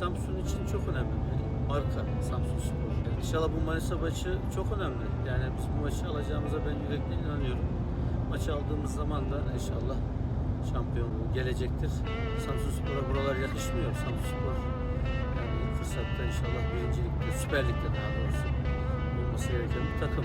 Samsun için çok önemli bir marka Samsun Spor. İnşallah bu Manisa maçı çok önemli. Yani biz bu maçı alacağımıza ben yürekten inanıyorum. Maçı aldığımız zaman da inşallah şampiyon gelecektir. Samsun Spor'a buralar yakışmıyor. Samsun Spor yani fırsatta inşallah birincilikte, Süper Lig'de daha doğrusu olması gereken bir takım.